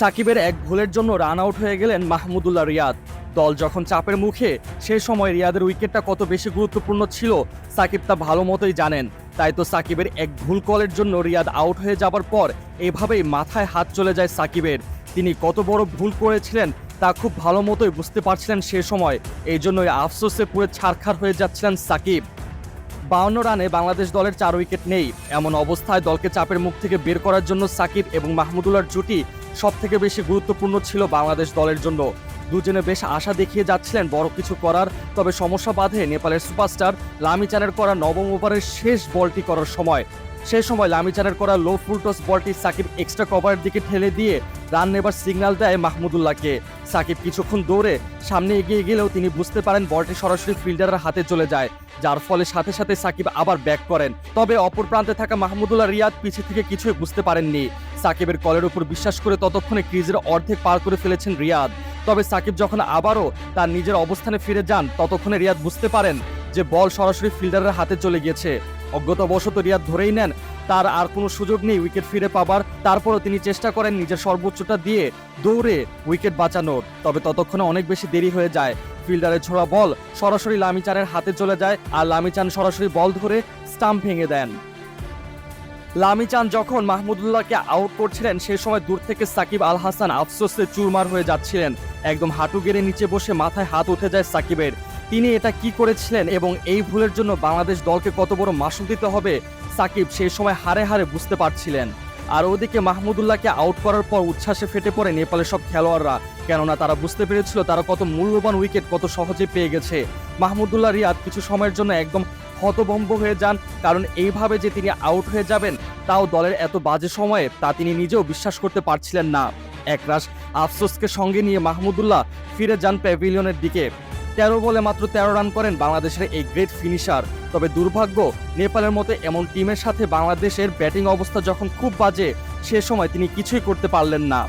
সাকিবের এক ভুলের জন্য রান আউট হয়ে গেলেন মাহমুদুল্লাহ রিয়াদ। দল যখন চাপের মুখে, সে সময় রিয়াদের উইকেটটা কত বেশি গুরুত্বপূর্ণ ছিল, সাকিব তা ভালো মতোই জানেন। তাই তো সাকিবের এক ভুল কলের জন্য রিয়াদ আউট হয়ে যাবার পর, এভাবেই মাথায় হাত চলে যায় সাকিবের। তিনি কত বড় ভুল করেছিলেন, তা খুব ভালো মতোই বুঝতে পারছিলেন সে সময়। এই জন্যই আফসোসে পুরো ছারখার হয়ে যাচ্ছিলেন সাকিব। বাউন্ন রানে বাংলাদেশ দলের চার উইকেট নেই। এমন অবস্থায় দলকে চাপের মুখ থেকে বের করার জন্য সাকিব এবং মাহমুদুল্লাহর জুটি সব থেকে বেশি গুরুত্বপূর্ণ ছিল বাংলাদেশ দলের জন্য। দুজনে বেশ আশা দেখিয়ে যাচ্ছিলেন বড় কিছু করার, তবে সমস্যা বাধে নেপালের সুপারস্টার লামিচানের করা নবম ওভারের শেষ বলটি করার সময়। সেই সময় লামিচানের করা লো ফুলটস বলটি সাকিব এক্সট্রা কভারের দিকে ঠেলে দিয়ে রান নেবার সিগন্যাল দেয় মাহমুদুল্লাহকে। সাকিব কিছুক্ষণ দৌড়ে সামনে এগিয়ে গেলেও তিনি বুঝতে পারেন বলটি সরাসরি ফিল্ডারের হাতে চলে যায়, যার ফলে সাথে সাথে সাকিব আবার ব্যাক করেন। তবে অপর প্রান্তে থাকা মাহমুদুল্লাহ রিয়াদ পিছে থেকে কিছুই বুঝতে পারেননি। সাকিবের কলের উপর বিশ্বাস করে ততক্ষণে ক্রিজের অর্ধেক পার করে ফেলেছেন রিয়াদ। তবে সাকিব যখন আবারও তার নিজের অবস্থানে ফিরে যান, ততক্ষণে রিয়াদ বুঝতে পারেন যে বল সরাসরি ফিল্ডারের হাতে চলে গিয়েছে। অজ্ঞতাবশত রিয়াদ ধরেই নেন, তার আর কোনো সুযোগ নেই উইকেট ফিরে পাবার। তারপরও তিনি চেষ্টা করেন নিজের সর্বোচ্চটা দিয়ে দৌড়ে উইকেট বাঁচানোর। তবে ততক্ষণে অনেক বেশি দেরি হয়ে যায়। ফিল্ডারের ছোড়া বল সরাসরি লামিচানের হাতে চলে যায় আর লামিচান সরাসরি বল ধরে স্টাম্প ভেঙে দেন। লামিচান যখন মাহমুদুল্লাহকে আউট করছিলেন সেই সময় দূর থেকে সাকিব আল হাসান আফসোসে চুরমার হয়ে যাচ্ছিলেন। একদম হাঁটু গেড়ে নিচে বসে মাথায় হাত উঠে যায় সাকিবের। তিনি এটা কি করেছিলেন এবং এই ভুলের জন্য বাংলাদেশ দলকে কত বড় মাসুল দিতে হবে, সাকিব সেই সময় হারে হারে বুঝতে পারছিলেন। আর ওদিকে মাহমুদুল্লাহকে আউট করার পর উচ্ছ্বাসে ফেটে পড়ে নেপালের সব খেলোয়াড়রা। কেননা তারা বুঝতে পেরেছিল তারা কত মূল্যবান উইকেট কত সহজে পেয়ে গেছে। মাহমুদুল্লাহ রিয়াদ কিছু সময়ের জন্য একদম হতভম্ব হয়ে যান, কারণ এইভাবে যে তিনি আউট হয়ে যাবেন, তাও দলের এত বাজে সময়ে তা তিনি নিজেও বিশ্বাস করতে পারছিলেন না। একরাশ আফসোসকে সঙ্গে নিয়ে মাহমুদুল্লাহ ফিরে যান প্যাভিলিয়নের দিকে। তেরো বলে মাত্র তেরো রান করেন বাংলাদেশের এই গ্রেট ফিনিশার তবে দুর্ভাগ্য, নেপালের মতো এমন টিমের সাথে বাংলাদেশের ব্যাটিং অবস্থা যখন খুব বাজে, সে সময় তিনি কিছুই করতে পারলেন না।